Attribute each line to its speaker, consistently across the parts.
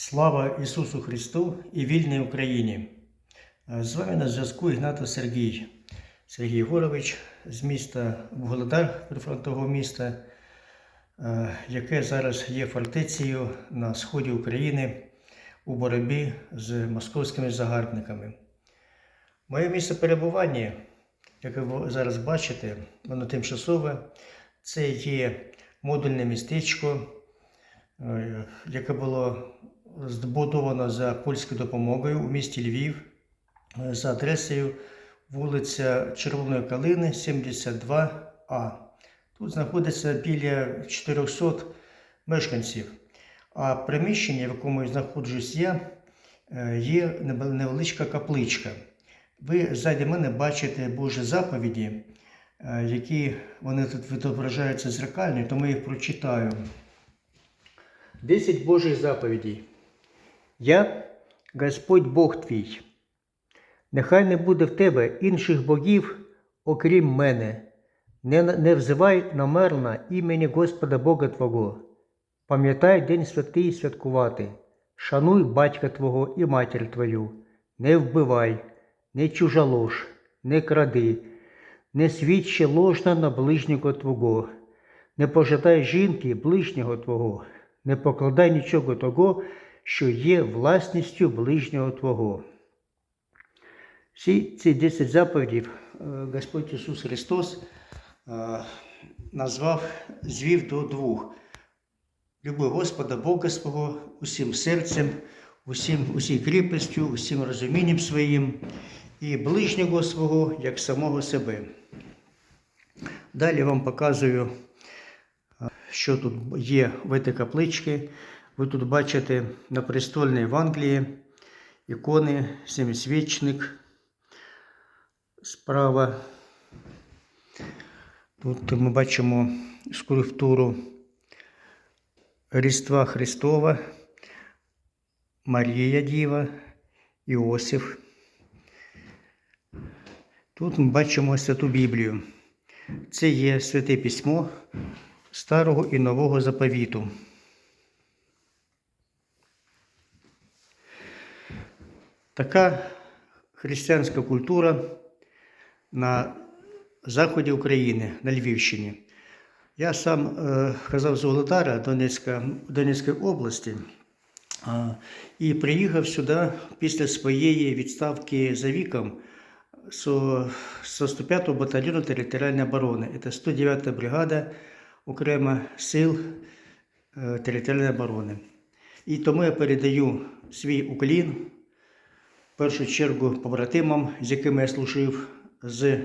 Speaker 1: Слава Ісусу Христу і вільній Україні! Е, З вами на зв'язку Ігнатов Сергій, Сергій Єгорович з міста Вугледар, прифронтового міста, е, яке зараз є фортецею на сході України у боротьбі з московськими загарбниками. Моє місце перебування, яке ви зараз бачите, воно тимчасове, це є модульне містечко, е, яке було збудовано за польською допомогою у місті Львів е, за адресою вулиця Червоної Калини, 72А. Тут знаходиться біля 400 мешканців. А приміщення, в якому я знаходжусь я, е, є невеличка капличка. Ви ззаді мене бачите Божі заповіді, е, які вони тут відображаються зеркально, тому я їх прочитаю. 10 Божих заповідей. Я Господь Бог твій. Нехай не буде в тебе інших богів, окрім мене. Не, не взивай намерно імені Господа Бога Твого. Пам'ятай день святий святкувати. Шануй батька Твого і матір Твою. Не вбивай, не чужалож, не кради, не свідчи ложно на ближнього Твого. Не пожитай жінки ближнього Твого, не покладай нічого того, що є власністю ближнього Твого. Всі ці 10 заповідів е, Господь Ісус Христос е, назвав, звів до двох. Люби Господа Бога свого усім серцем, усім, усій кріпостю, усім розумінням своїм і ближнього свого як самого себе. Далі вам показую, е, що тут є в цій капличці. Ви тут бачите на престольній в Англії ікони, семисвічник справа. Тут ми бачимо скульптуру Різдва Христова, Марія Діва, Іосиф. Тут ми бачимо Святу Біблію. Це є святе письмо Старого і Нового заповіту. Така християнська культура на заході України, на Львівщині. Я сам е, казав з Володара Донецька, Донецької області і приїхав сюди після своєї відставки за віком со, со 105-го батальйону територіальної оборони. Це 109-та бригада окрема сил е, територіальної оборони. І тому я передаю свій уклін першу чергу побратимам, з якими я служив з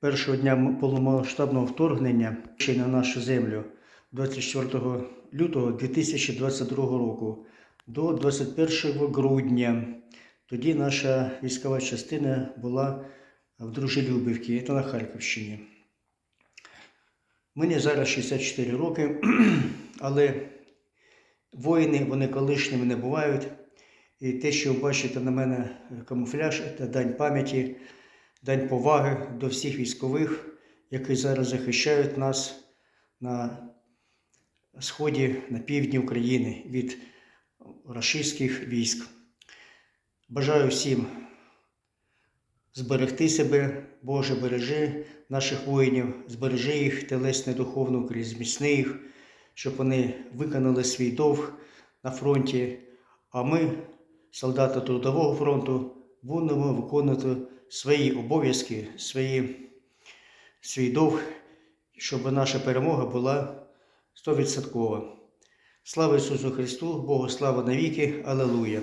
Speaker 1: першого дня повномасштабного вторгнення ще на нашу землю 24 лютого 2022 року до 21 грудня. Тоді наша військова частина була в Дружелюбівці, це на Харківщині. Мені зараз 64 роки, але воїни вони колишніми не бувають. І те, що ви бачите на мене камуфляж, це дань пам'яті, дань поваги до всіх військових, які зараз захищають нас на сході, на півдні України від рашистських військ. Бажаю всім зберегти себе, Боже, бережи наших воїнів, збережи їх телесно і духовно, крізь зміцни їх, щоб вони виконали свій довг на фронті. А ми, солдати Трудового фронту, будемо виконувати свої обов'язки, свої, свій довг, щоб наша перемога була 100%. Слава Ісусу Христу, Богу слава навіки, Алелуя!